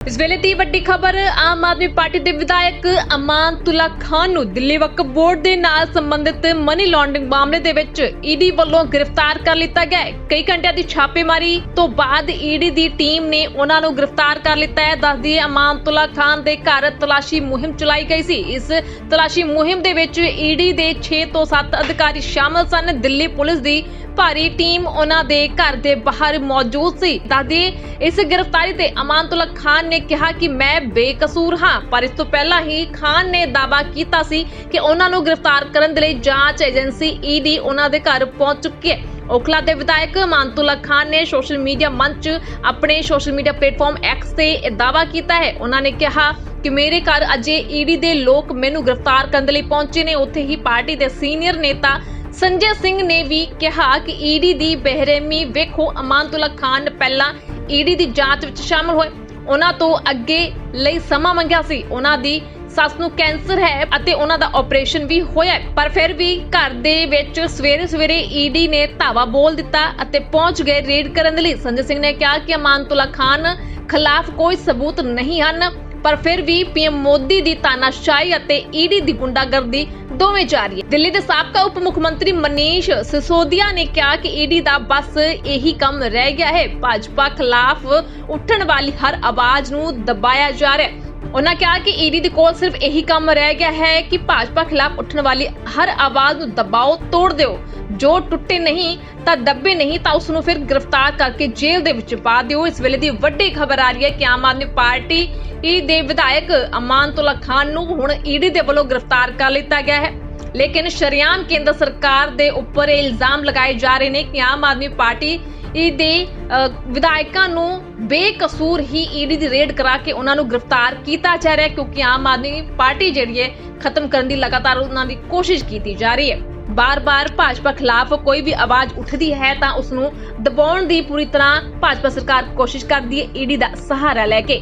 ਇਸ ਵੇਲੇ ਦੀ ਵੱਡੀ ਖਬਰ, ਆਮ ਆਦਮੀ ਪਾਰਟੀ ਦੇ ਵਿਧਾਇਕ ਅਮਾਨਤੁਲਾ ਖਾਨ ਨੂੰ ਦਿੱਲੀ ਵਕਫ ਬੋਰਡ ਦੇ ਨਾਲ ਸੰਬੰਧਿਤ ਮਨੀ ਲਾਂਡਰਿੰਗ ਮਾਮਲੇ ਦੇ ਵਿੱਚ ਈਡੀ ਵੱਲੋਂ ਗ੍ਰਿਫਤਾਰ ਕਰ ਲਿੱਤਾ ਗਿਆ ਹੈ। ਕਈ ਘੰਟਿਆਂ ਦੀ ਛਾਪੇਮਾਰੀ ਤੋਂ ਬਾਅਦ ਈਡੀ ਦੀ ਟੀਮ ਨੇ ਉਹਨਾਂ ਨੂੰ ਗ੍ਰਿਫਤਾਰ ਕਰ ਲਿੱਤਾ ਹੈ। ਦੱਸਦੀ ਹੈ ਅਮਾਨਤੁੱਲਾ ਖਾਨ ਦੇ ਘਰ ਤਲਾਸ਼ੀ ਮੁਹਿੰਮ ਚਲਾਈ ਗਈ ਸੀ। ਇਸ ਤਲਾਸ਼ੀ ਮੁਹਿੰਮ ਦੇ ਵਿੱਚ ਈਡੀ ਦੇ 6 ਤੋਂ 7 ਅਧਿਕਾਰੀ ਸ਼ਾਮਲ ਸਨ। ਦਿੱਲੀ ਪੁਲਿਸ ਦੀ ਭਾਰੀ ਟੀਮ ਉਹਨਾਂ ਦੇ ਘਰ ਦੇ ਬਾਹਰ ਮੌਜੂਦ ਸੀ। ਦੱਸਦੀ ਇਸ ਗ੍ਰਿਫਤਾਰੀ ਤੇ ਅਮਾਨਤੁੱਲਾ ਖਾਨ ਨੇ ਕਿਹਾ ਕਿ ਮੈਂ ਬੇਕਸੂਰ ਹਾਂ, ਪਰ ਇਸ ਤੋਂ ਪਹਿਲਾਂ ਹੀ ਖਾਨ ਨੇ ਦਾਅਵਾ ਕੀਤਾ ਸੀ ਕਿ ਉਹਨਾਂ ਨੂੰ ਗ੍ਰਿਫਤਾਰ ਕਰਨ ਦੇ ਲਈ ਜਾਂਚ ਏਜੰਸੀ ਈਡੀ ਉਹਨਾਂ ਦੇ ਘਰ ਪਹੁੰਚ ਚੁੱਕੀ ਹੈ। ਓਖਲਾ ਦੇ ਵਿਧਾਇਕ ਮਾਨਤੁੱਲਾ ਖਾਨ ਨੇ ਸੋਸ਼ਲ ਮੀਡੀਆ ਮੰਚ ਆਪਣੇ ਸੋਸ਼ਲ ਮੀਡੀਆ ਪਲੇਟਫਾਰਮ ਐਕਸ ਤੇ ਇਹ ਦਾਅਵਾ ਕੀਤਾ ਹੈ। ਉਹਨਾਂ ਨੇ ਕਿਹਾ ਕਿ ਮੇਰੇ ਘਰ ਅਜੇ ਈਡੀ ਦੇ ਲੋਕ ਮੈਨੂੰ ਗ੍ਰਿਫਤਾਰ ਕਰਨ ਦੇ ਲਈ ਪਹੁੰਚੇ ਨੇ। ਉੱਥੇ ਹੀ ਪਾਰਟੀ ਦੇ ਸੀਨੀਅਰ ਨੇਤਾ ਸੰਜੇ ਸਿੰਘ ਨੇ ਵੀ ਕਿਹਾ ਕਿ ਈਡੀ ਦੀ ਬਹਿਰਮੀ ਵੇਖੋ, ਅਮਾਨਤੁੱਲਾ ਖਾਨ ਪਹਿਲਾਂ ਈਡੀ ਦੀ ਜਾਂਚ ਵਿੱਚ ਸ਼ਾਮਲ ਹੋਏ। ਉਹਨਾਂ ਤੋਂ ਅੱਗੇ ਲਈ ਸਮਾਂ ਮੰਗਿਆ ਸੀ। ਉਹਨਾਂ ਦੀ ਸੱਸ ਨੂੰ ਕੈਂਸਰ ਹੈ ਅਤੇ ਉਹਨਾਂ ਦਾ ਆਪਰੇਸ਼ਨ ਵੀ ਹੋਇਆ ਪਰ ਫਿਰ ਵੀ ਘਰ ਦੇ ਵਿੱਚ ਸਵੇਰੇ ਸਵੇਰੇ ਈਡੀ ਨੇ ਧਾਵਾ ਬੋਲ ਦਿੱਤਾ ਅਤੇ ਪਹੁੰਚ ਗਏ ਰੇਡ ਕਰਨ ਦੇ ਲਈ। ਸੰਜੇ ਸਿੰਘ ਨੇ ਕਿਹਾ ਕਿ ਅਮਾਨਤੁਲਾ ਖਾਨ ਖਿਲਾਫ ਕੋਈ ਸਬੂਤ ਨਹੀਂ ਹਨ। ਪਰ ਫਿਰ ਵੀ ਪੀਐਮ ਮੋਦੀ ਦੀ ਤਾਨਾਸ਼ਾਹੀ ਅਤੇ ਈਡੀ ਦੀ ਗੁੰਡਾਗਰਦੀ ਦੋਵੇਂ ਜਾਰੀ ਹੈ। ਦਿੱਲੀ ਦੇ ਸਾਬਕਾ ਉਪ ਮੁੱਖ ਮੰਤਰੀ ਮਨੀਸ਼ ਸਿਸੋਦੀਆ ਨੇ ਕਿਹਾ ਕਿ ਈਡੀ ਦਾ ਬਸ ਇਹੀ ਕੰਮ ਰਹਿ ਗਿਆ ਹੈ। ਭਾਜਪਾ ਖਿਲਾਫ ਉੱਠਣ ਵਾਲੀ ਹਰ ਆਵਾਜ਼ ਨੂੰ ਦਬਾਇਆ ਜਾ ਰਿਹਾ ਹੈ। ਉਹਨਾਂ ਕਿਹਾ ਕਿ ਈਡੀ ਦੇ ਕੋਲ ਸਿਰਫ ਇਹੀ ਕੰਮ ਰਹਿ ਗਿਆ ਹੈ ਕਿ ਭਾਜਪਾ ਖਿਲਾਫ ਉੱਠਣ ਵਾਲੀ ਹਰ ਆਵਾਜ਼ ਨੂੰ ਦਬਾਓ, ਤੋੜ ਦਿਓ। ਜੋ ਟੁੱਟੇ ਨਹੀਂ, ਤਾਂ ਦੱਬੇ ਨਹੀਂ, ਤਾਂ ਉਸ ਨੂੰ ਫਿਰ ਗ੍ਰਿਫਤਾਰ ਕਰਕੇ ਜੇਲ੍ਹ ਦੇ ਵਿੱਚ ਪਾ ਦਿਓ। ਇਸ ਵੇਲੇ ਦੀ ਵੱਡੀ ਖਬਰ ਆ ਰਹੀ ਹੈ ਕਿ ਆਮ ਆਦਮੀ ਪਾਰਟੀ ਈ ਦੇ ਵਿਧਾਇਕ ਅਮਾਨਤੁਲਾ ਖਾਨ ਨੂੰ ਹੁਣ ਈਡੀ ਦੇ ਵੱਲੋਂ ਗ੍ਰਿਫਤਾਰ ਕਰ ਲਿੱਤਾ ਗਿਆ ਹੈ। ਲੇਕਿਨ ਸ਼ਰਿਆਮ ਕੇਂਦਰ ਸਰਕਾਰ ਦੇ ਉੱਪਰ ਇਹ ਇਲਜ਼ਾਮ ਲਗਾਏ ਜਾ ਰਹੇ ਨੇ ਕਿ ਆਮ ਆਦਮੀ ਪਾਰਟੀ ਦੇ ਵਿਧਾਇਕਾਂ ਨੂੰ ਬੇਕਸੂਰ ਹੀ ਈਡੀ ਦੀ ਰੇਡ ਕਰਾ ਕੇ ਉਹਨਾਂ ਨੂੰ ਗ੍ਰਿਫਤਾਰ ਕੀਤਾ ਜਾ ਰਿਹਾ ਕਿਉਂਕਿ ਆਮ ਆਦਮੀ ਪਾਰਟੀ ਜਿਹੜੀ ਹੈ, ਖਤਮ ਕਰਨ ਦੀ ਲਗਾਤਾਰ ਉਹਨਾਂ ਦੀ ਕੋਸ਼ਿਸ਼ ਕੀਤੀ ਜਾ ਰਹੀ ਹੈ। ਬਾਰ-ਬਾਰ ਭਾਜਪਾ ਖਿਲਾਫ ਕੋਈ ਵੀ ਆਵਾਜ਼ ਉੱਠਦੀ ਹੈ ਤਾਂ ਉਸ ਨੂੰ ਦਬਾਉਣ ਦੀ ਪੂਰੀ ਤਰ੍ਹਾਂ ਭਾਜਪਾ ਸਰਕਾਰ ਕੋਸ਼ਿਸ਼ ਕਰਦੀ ਹੈ ਈਡੀ ਦਾ ਸਹਾਰਾ ਲੈ ਕੇ।